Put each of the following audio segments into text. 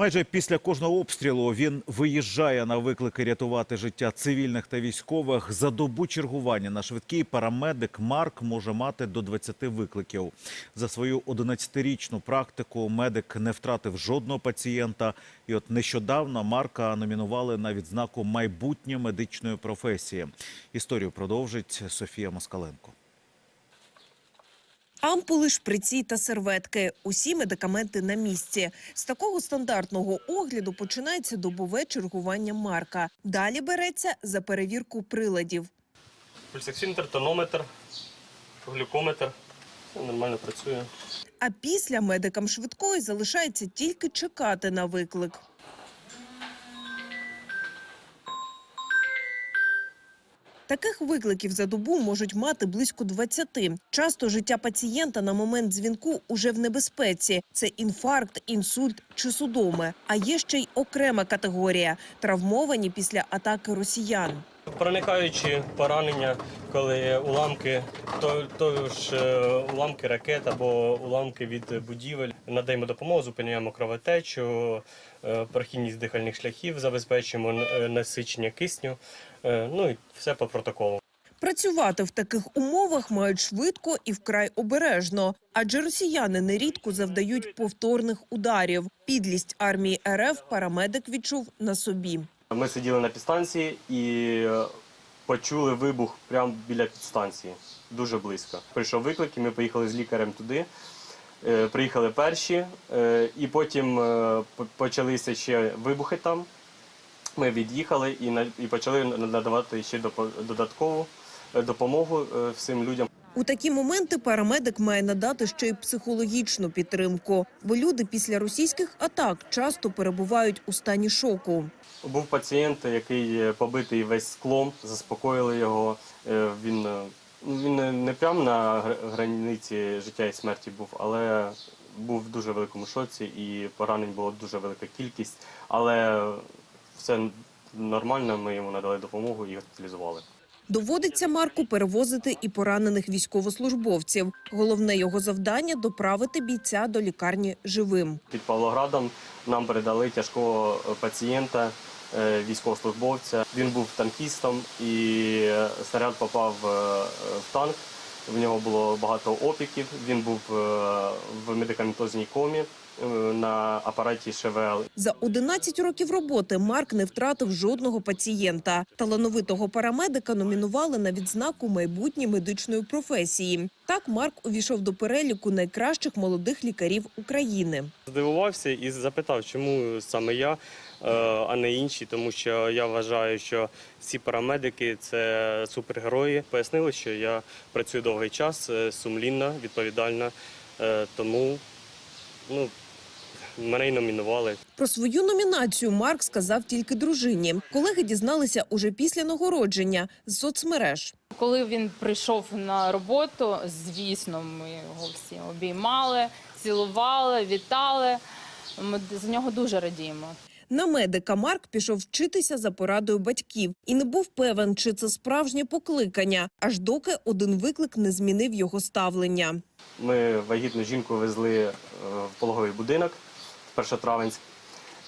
Майже після кожного обстрілу він виїжджає на виклики рятувати життя цивільних та військових. За добу чергування на швидкій парамедик Марк може мати до 20 викликів. За свою 11-річну практику медик не втратив жодного пацієнта. І от нещодавно Марка номінували на відзнаку майбутнє медичної професії. Історію продовжить Софія Москаленко. Ампули, шприці та серветки – усі медикаменти на місці. З такого стандартного огляду починається добове чергування Марка. Далі береться за перевірку приладів. Пульсоксиметр, тонометр, глюкометр. Все нормально працює. А після медикам швидкої залишається тільки чекати на виклик. Таких викликів за добу можуть мати близько 20. Часто життя пацієнта на момент дзвінку уже в небезпеці. Це інфаркт, інсульт чи судоми. А є ще й окрема категорія – травмовані після атаки росіян. Проникаючі поранення, коли уламки, то, то ж е, уламки ракет або уламки від будівель. Надаємо допомогу, зупиняємо кровотечу, е, прохідність дихальних шляхів, забезпечуємо е, насичення кисню. Ну і все по протоколу. Працювати в таких умовах мають швидко і вкрай обережно, адже росіяни нерідко завдають повторних ударів. Підлість армії РФ парамедик відчув на собі. Ми сиділи на підстанції і е, почули вибух прямо біля підстанції, дуже близько. Прийшов виклик, і ми поїхали з лікарем туди. Е, Приїхали перші, е, і потім почалися ще вибухи там. Ми від'їхали і почали надавати ще додаткову допомогу всім людям. У такі моменти парамедик має надати ще й психологічну підтримку, бо люди після російських атак часто перебувають у стані шоку. Був пацієнт, який е, побитий весь склом, заспокоїли його. Е, Він, е, він не прямо на границі життя і смерті був, але був в дуже великому шоці і поранень було дуже велика кількість. Але все нормально, ми йому надали допомогу і госпіталізували. Доводиться Марку перевозити і поранених військовослужбовців. Головне його завдання – доправити бійця до лікарні живим. Під Павлоградом нам передали тяжкого пацієнта, е, військовослужбовця. Він був танкістом і е, снаряд попав е, в танк. В нього було багато опіків. Він був в медикаментозній комі на апараті ШВЛ. За 11 років роботи Марк не втратив жодного пацієнта. Талановитого парамедика номінували на відзнаку майбутнє медичної професії. Так Марк увійшов до переліку найкращих молодих лікарів України. Здивувався і запитав, чому саме я, е, а не інші, тому що я вважаю, що всі парамедики це супергерої. Пояснили, що я працюю довгий час, е, сумлінно, відповідально, е, тому ну, мене й номінували. Про свою номінацію Марк сказав тільки дружині. Колеги дізналися уже після нагородження з соцмереж. Коли він прийшов на роботу, звісно, ми його всі обіймали, цілували, вітали. Ми за нього дуже радіємо. На медика Марк пішов вчитися за порадою батьків і не був певен, чи це справжнє покликання, аж доки один виклик не змінив його ставлення. Ми вагітну жінку везли е, в пологовий будинок в Першотравенськ,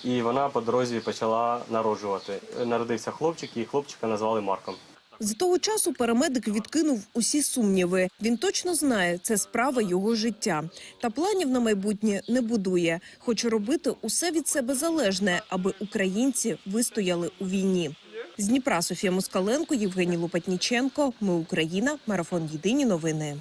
і вона по дорозі почала народжувати. Народився хлопчик, і хлопчика назвали Марком. З того часу парамедик відкинув усі сумніви. Він точно знає, це справа його життя. Та планів на майбутнє не будує. Хоче робити усе від себе залежне, аби українці вистояли у війні. З Дніпра Софія Москаленко, Євгеній Лопатніченко. Ми Україна. Марафон Єдині новини.